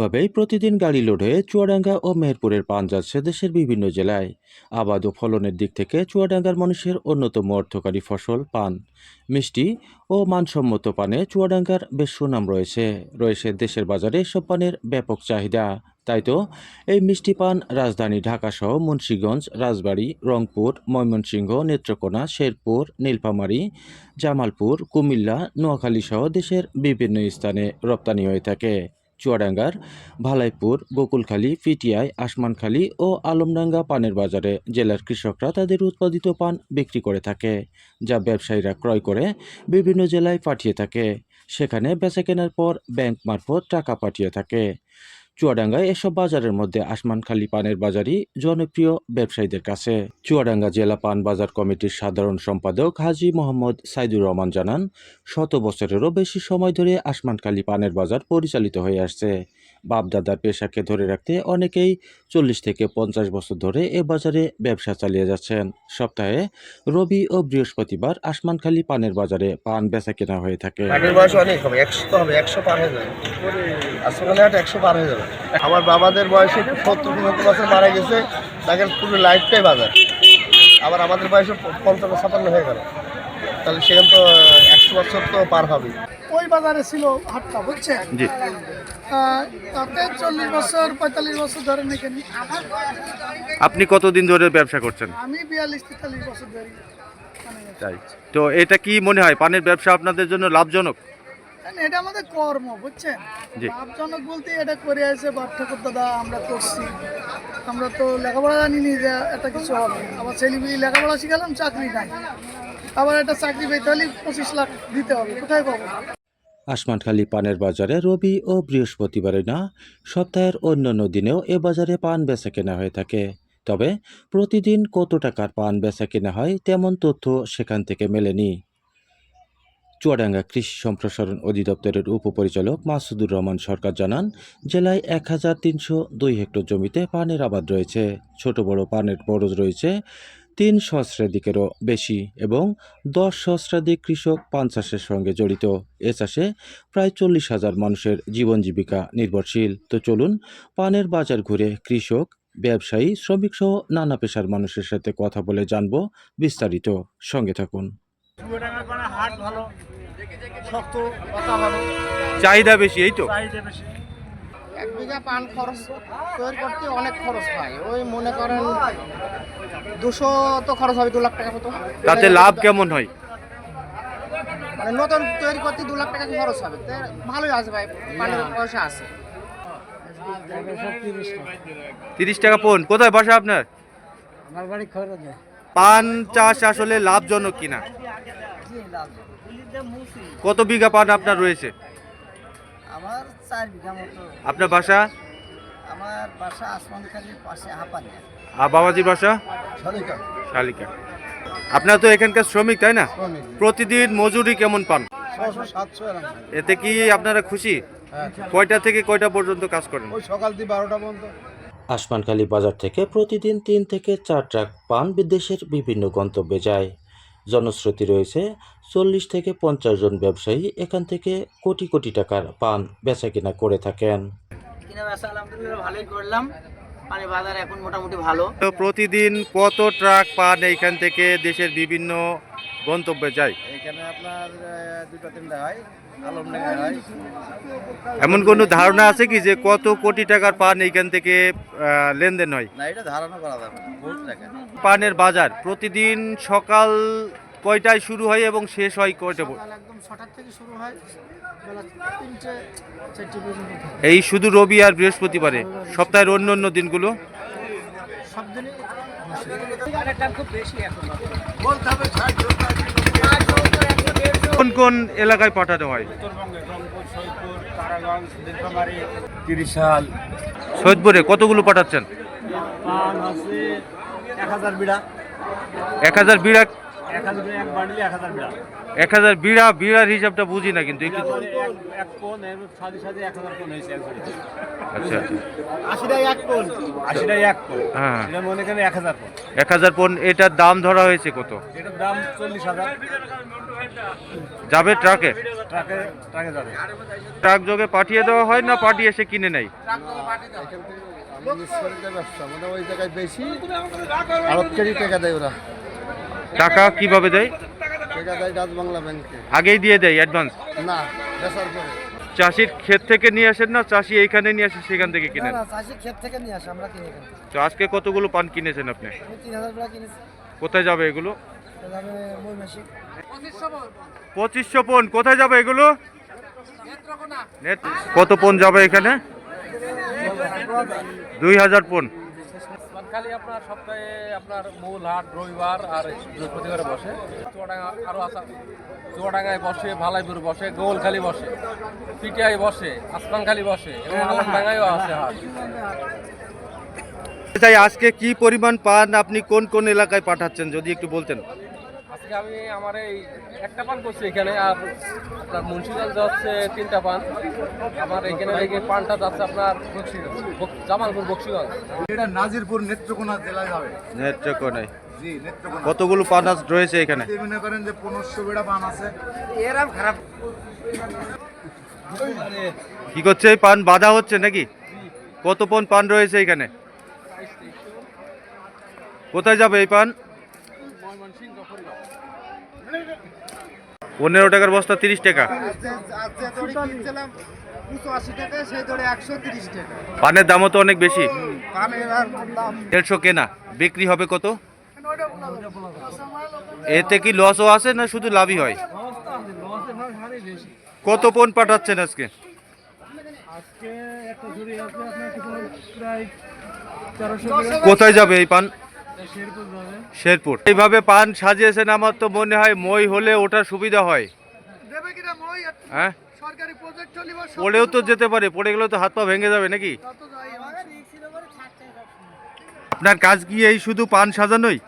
ভাবেই প্রতিদিন গাড়ি লোড চুয়াডাঙ্গা ও মেহেরপুরের পান যাচ্ছে দেশের বিভিন্ন জেলায়। আবাদ ও ফলনের দিক থেকে চুয়াডাঙ্গার মানুষের অন্যতম অর্থকারী ফসল পান। মিষ্টি ও মানসম্মত পানে চুয়াডাঙ্গার বেশ সুনাম রয়েছে। রয়েছে দেশের বাজারে এসব পানের ব্যাপক চাহিদা। তাই তো, এই মিষ্টি পান রাজধানী ঢাকাসহ মুন্সীগঞ্জ, রাজবাড়ী, রংপুর, ময়মনসিংহ, নেত্রকোনা, শেরপুর, নীলফামারী, জামালপুর, কুমিল্লা নোয়াখালী সহ দেশের বিভিন্ন স্থানে রপ্তানি হয়ে থাকে। চুয়াডাঙ্গার ভালাইপুর গোকুলখালী পিটিআই, আসমানখালী ও আলমডাঙ্গা পানের বাজারে জেলার কৃষকরা তাদের উৎপাদিত পান বিক্রি করে থাকে, যা ব্যবসায়ীরা ক্রয় করে বিভিন্ন জেলায় পাঠিয়ে থাকে। সেখানে বেচা কেনার পর ব্যাংক মারফত টাকা পাঠিয়ে থাকে। চুয়াডাঙ্গায় এসব বাজারের মধ্যে আসমানখালী পানের বাজারই জনপ্রিয় ব্যবসায়ীদের কাছে। চুয়াডাঙ্গা জেলা পান বাজার কমিটির সাধারণ সম্পাদক হাজী মোহাম্মদ সাইদুর রহমান জানান, শত বছরেরও বেশি সময় ধরে আসমানখালী পানের বাজার পরিচালিত হয়ে আসছে। বাপদাদার পেশাকে ধরে রাখতে অনেকেই চল্লিশ থেকে পঞ্চাশ বছর ধরে এ বাজারে ব্যবসা চালিয়ে যাচ্ছেন। সপ্তাহে রবি ও বৃহস্পতিবার আসমানখালী পানের বাজারে পান বেচা কেনা হয়ে থাকে। একশো হয়ে আমার বাবাদের বয়সে সত্তর পঁচাত্তর বছর মারা গেছে তাকে পুরো লাইফটাই বাজার। আবার আমাদের বয়সে পঞ্চান্ন, ছাপান্ন হয়ে গেল। তাহলে সেখানে তো একশো বছর তো পার হবে। ওই বাজারে ছিল হাটটা আহ, তাতে চল্লিশ বছর পঁয়তাল্লিশ বছর ধরে এখানে আপনি কতদিন ধরে ব্যবসা করছেন? আমি বিয়াল্লিশ তেতাল্লিশ বছর ধরে মানে তাই। তো এটা কি মনে হয় পানের ব্যবসা আপনাদের জন্য লাভজনক? এটা আমাদের কর্ম বুঝছেন। লাভজনক বলতে এটা করে আছে বাপ ঠাকুর দাদা আমরা করছি। আমরা তো লেখাপড়া জানিনি যে এটা কিছু হবে। আবার ছেলেমেয়ে লেখাপড়া শিখালাম চাকরি নাই। আবার একটা চাকরি পেতে হলে পঁচিশ লাখ দিতে হবে, কোথায় পাবো? আসমানখালী পানের বাজারে রবি ও বৃহস্পতিবারে না, সপ্তাহের অন্যান্য দিনেও এ বাজারে পান বেচা কেনা হয়ে থাকে। তবে প্রতিদিন কত টাকার পান বেচা কেনা হয় তেমন তথ্য সেখান থেকে মেলেনি। চুয়াডাঙ্গা কৃষি সম্প্রসারণ অধিদপ্তরের উপপরিচালক মাসুদুর রহমান সরকার জানান, জেলায় এক হাজার তিনশো দুই হেক্টর জমিতে পানের আবাদ রয়েছে। ছোট বড় পানের বরজ রয়েছে তিন সহস্রাধিকেরও বেশি এবং দশ সহস্রাধিক কৃষক পান চাষের সঙ্গে জড়িত। এ চাষে প্রায় চল্লিশ হাজার মানুষের জীবন জীবিকা নির্ভরশীল। তো চলুন পানের বাজার ঘুরে কৃষক ব্যবসায়ী শ্রমিক সহ নানা পেশার মানুষের সাথে কথা বলে জানব বিস্তারিত। সঙ্গে থাকুন। চাহিদা বেশি এই তো? চাহিদা বেশি। এক বিঘা পান খরচ তৈরি করতে অনেক খরচ হয়। ওই মনে করেন দুশো তো খরচ হবে দু লাখ টাকা মতো। তাতে লাভ কেমন হয়? মানে নতুন তৈরি করতে দু লাখ টাকা খরচ হবে? ভালোই আছে ভাই পানের পয়সা আছে। তিরিশ টাকা পন কোথায় বাসা আপনার? আমার বাড়ি খরচ পান চাষ আসলে লাভজনক কিনা? কত বিঘা পান আপনার রয়েছে? চার বিঘা মতো। আপনার বাসা? আমার বাসা আসমানখালির পাশে আর বাবাজির বাসা? শালিকা। শালিকা। আপনার তো এখানকার শ্রমিক তাই না? প্রতিদিন মজুরি কেমন পান? ছশো সাতশো এতে কি আপনারা খুশি? হ্যাঁ কয়টা থেকে কয়টা পর্যন্ত কাজ করেন? ওই সকাল দিয়ে বারোটা পর্যন্ত। আসমানখালী বাজার থেকে প্রতিদিন তিন থেকে চার ট্রাক পান বিদেশের বিভিন্ন গন্তব্যে যায়। জনশ্রুতি রয়েছে চল্লিশ থেকে পঞ্চাশ জন ব্যবসায়ী এখান থেকে কোটি কোটি টাকার পান বেচা কিনা করে থাকেন। কিনা আলহামদুলিল্লাহ ভালোই করলাম মানে বাজার এখন মোটামুটি ভালো। তো প্রতিদিন কত ট্রাক পান এইখান থেকে দেশের বিভিন্ন গন্তব্যে যায় এখানে আপনার দুটো তিনটা হয় আলমডাঙ্গা হয়। এমন কোনো ধারণা আছে কি যে কত কোটি টাকার পান এইখান থেকে লেনদেন হয়? না এটা ধারণা করা যাবে না বহুত টাকা পানের বাজার প্রতিদিন সকাল কয়টায় শুরু হয় এবং শেষ হয় কয়টা পর- সকাল একদম ছটার থেকে শুরু হয় বেলা তিনটে চারটে পর্যন্ত থাকে। এই শুধু রবি আর বৃহস্পতিবারে? সপ্তাহের অন্য অন্য দিনগুলো? সব দিনই কোন কোন এলাকায় পাঠাতে হয়? সৈয়দপুরে কতগুলো পাঠাচ্ছেন? এক হাজার বিড়া। এক হাজার বিড়া এক হাজার বিড়া বিড়ার হিসাবটা বুঝি না কিন্তু একটু এক হাজার আচ্ছা এক পন এটার দাম ধরা হয়েছে কত? যাবে ট্রাকে? ট্রাকে যোগে পাঠিয়ে দেওয়া হয় না পাঠিয়ে এসে কিনে নেয়? ব্যবসা মানে ওই জায়গায় বেশি টাকা দেয় ওরা। টাকা কীভাবে দেয়? টাকা দেয় রাজবাংলা ব্যাংকে। আগেই দিয়ে দেয় অ্যাডভান্স? না চাষির ক্ষেত থেকে নিয়ে আসেন না চাষি এইখানে নিয়ে আসে সেখান থেকে কিনেন? চাষি ক্ষেত থেকে নিয়ে আসে আমরা কিনে তো আজকে কতগুলো পান কিনেছেন আপনি? তিন হাজার কিনেছি। কোথায় যাবে এগুলো? পঁচিশশো পন। কোথায় যাবে এগুলো? নেট- কত পন যাবে এখানে? দুই হাজার পন। খালি আপনার সপ্তাহে আপনার মূল হাট রবিবার আর বৃহস্পতিবারে বসে। চুয়াডাঙ্গা আরও আসা চুয়াডাঙ্গায় বসে ভালাইপুর বসে গোলখালি বসে পিটিআই বসে আসমানখালি বসে এবং আলমডাঙ্গায়ও আছে হাট। তাই আজকে কি পরিমাণ পান আপনি? কোন কোন এলাকায় পাঠাচ্ছেন? যদি একটু বলতেন। আজকে আমি আমার এই একটা পান করছি এখানে আর আপনার মুন্সিগঞ্জ যাচ্ছে তিনটা পান আমার এখানে থেকে পানটা যাচ্ছে আপনার বক্সিগঞ্জ জামালপুর বক্সিগঞ্জ। এটা নাজিরপুর নেত্রকোনা জেলায় যাবে। নেত্রকোনায়। জি নেত্রকোনা। কতগুলো পান রয়েছে এখানে? মনে করেন যে পনেরোশো বেড়া পান আছে। কি করছে এই পান? বাধা হচ্ছে নাকি? কত পন পান রয়েছে এখানে? কোথায় যাবে এই পান? পনেরো টাকার বস্তা তিরিশ টাকা। পানের দামও তো অনেক বেশি। দেড়শো কেনা। বিক্রি হবে কত? এতে কি লসও আছে না শুধু লাভই হয়? কত পন পাঠাচ্ছেন আজকে? কোথায় যাবে এই পান? শেরপুর এইভাবে পান সাজিয়েছেন আমার তো মনে হয় মই হলে ওটা সুবিধা হয়। দেবে কিনা মই? হ্যাঁ? পড়েও তো যেতে পারে পড়ে গেলেও তো হাত পা ভেঙে যাবে নাকি? আপনার কাজ কি এই শুধু পান সাজানোই?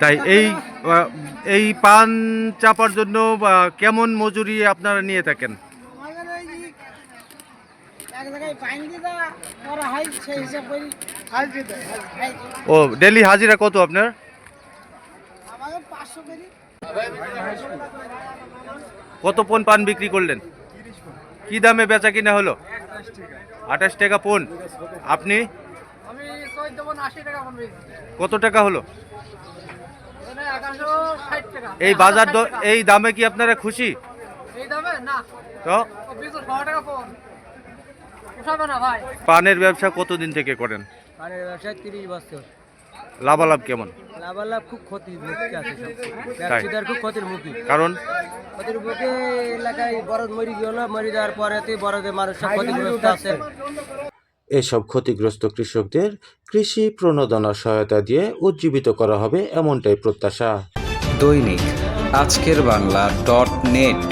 তাই এই এই পান চাপার জন্য কেমন মজুরি আপনারা নিয়ে থাকেন এক জায়গায় পাইন দিদা করা হয় সেই হিসাব করি হাজির দেয় ও ডেলি হাজিরা কত আপনার? কত পন পান বিক্রি করলেন? কি দামে বেচা কিনা হলো? আঠাশ টাকা পন। আপনি? কত টাকা হলো? এই বাজার দ- এই দামে কি আপনারা খুশি? এই দামে? না। তো? পানের ব্যবসা কতদিন থেকে করেন? পানের ব্যবসায় তিরিশ বছর। লাভালাভ কেমন? লাভালাভ খুব ক্ষতির মুখে আছে ব্যবসাদার খুব ক্ষতির মুখী। কারণ? ক্ষতির মুখে এলাকায় বড় মরি গেল মরি যাওয়ার পরে বড়দের মানুষ সব ক্ষতিগ্রস্ত আছে। এসব ক্ষতিগ্রস্ত কৃষকদের কৃষি প্রণোদনা সহায়তা দিয়ে উজ্জীবিত করা হবে এমনটাই প্রত্যাশা। দৈনিক আজকের বাংলা ডট নেট।